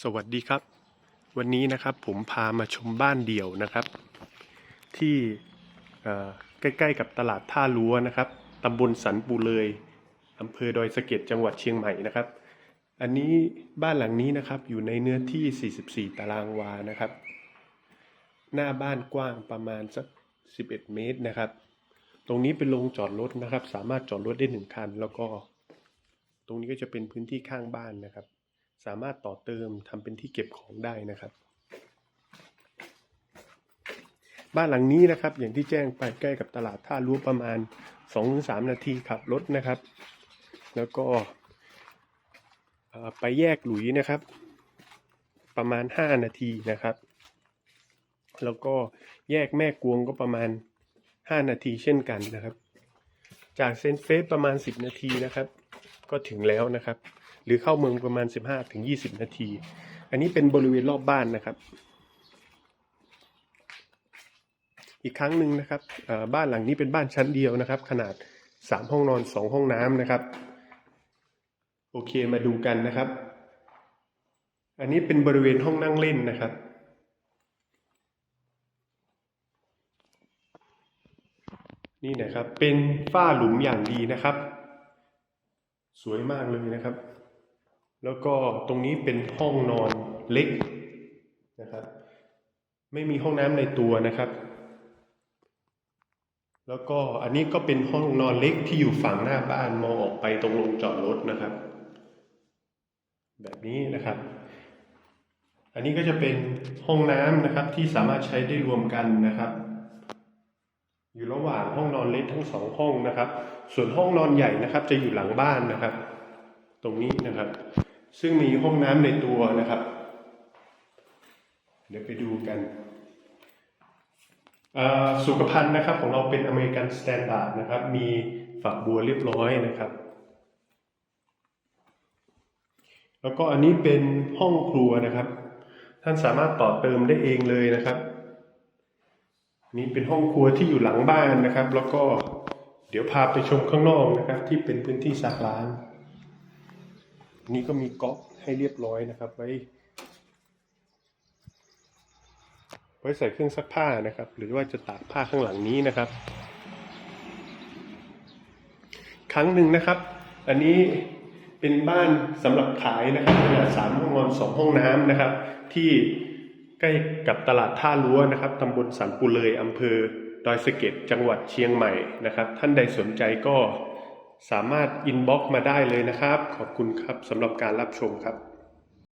สวัสดีครับ วันนี้นะครับผมพามาชมบ้านเดี่ยวนะครับ ที่ใกล้ๆกับตลาดท่ารัวนะครับตำบลสันปูเลยอำเภอดอยสะเก็ดจังหวัดเชียงใหม่นะครับ อันนี้บ้านหลังนี้นะครับอยู่ในเนื้อที่ 44 ตารางวานะครับ หน้าบ้านกว้างประมาณสัก 11 เมตรนะครับ ตรงนี้เป็นโรงจอดรถนะครับ สามารถจอดรถได้หนึ่งคัน แล้วก็ ตรงนี้ก็จะเป็นพื้นที่ข้างบ้านนะครับ สามารถต่อเติมทำเป็นที่เก็บของได้นะครับ บ้านหลังนี้นะครับ อย่างที่แจ้งไปใกล้กับตลาดท่ารั้วประมาณ 2-3 นาทีขับรถนะครับ แล้วก็ไปแยกหลุยนะครับ ประมาณ 5 นาทีนะครับ แล้วก็แยกแม่กวงก็ประมาณ 5 นาทีเช่นกันนะครับ จากเซนเฟสประมาณ 10 นาทีนะครับ ก็ถึงแล้วนะครับ หรือเข้าเมืองประมาณ 15ถึง20 นาที อันนี้เป็นบริเวณรอบบ้านนะครับ อีกครั้งหนึ่งนะครับบ้านหลังนี้เป็นบ้านชั้นเดียวนะครับ ขนาด 3 ห้องนอน 2 ห้องน้ำนะครับ โอเคมาดูกันนะครับ อันนี้เป็นบริเวณห้องนั่งเล่นนะครับนี่นะครับ เป็นฝ้าหลุมอย่างดีนะครับ สวยมากเลยนะครับ แล้วก็ตรงนี้เป็นห้องนอนเล็กนะครับ ไม่มีห้องน้ำในตัวนะครับ แล้วก็อันนี้ก็เป็นห้องนอนเล็กที่อยู่ฝั่งหน้าบ้านมองออกไปตรงลงจอดรถนะครับ แบบนี้นะครับ อันนี้ก็จะเป็นห้องน้ำนะครับที่สามารถใช้ได้รวมกันนะครับอยู่ระหว่างห้องนอนเล็กทั้งสองห้องนะครับ ส่วนห้องนอนใหญ่นะครับ จะอยู่หลังบ้านนะครับ ตรงนี้นะครับ ซึ่งมีห้องน้ำในตัวนะครับ เดี๋ยวไปดูกันอ่าสุขภัณฑ์นะครับของเราเป็นอเมริกันสแตนดาร์ดนะครับ มีฝักบัวเรียบร้อยนะครับ แล้วก็อันนี้เป็นห้องครัวนะครับ ท่านสามารถต่อเติมได้เองเลยนะครับ นี่เป็นห้องครัวที่อยู่หลังบ้านนะครับ แล้วก็เดี๋ยวพาไปชมข้างนอกนะครับ ที่เป็นพื้นที่ซักล้าง นี่ก็มีก๊อกให้เรียบร้อยนะครับ ไว้ ไว้ใส่เครื่องซักผ้านะครับ หรือว่าจะตากผ้าข้างหลังนี้นะครับ ครั้งหนึ่งนะครับ อันนี้เป็นบ้านสำหรับขายนะครับขนาดสามห้องนอนสองห้องน้ำนะครับ ที่ใกล้กับตลาดท่ารั้วนะครับตำบลสันปูเลยอำเภอดอยสะเก็ดจังหวัดเชียงใหม่นะครับ ท่านใดสนใจก็ สามารถอินบ็อกมาได้เลยนะครับ ขอบคุณครับสำหรับการรับชมครับ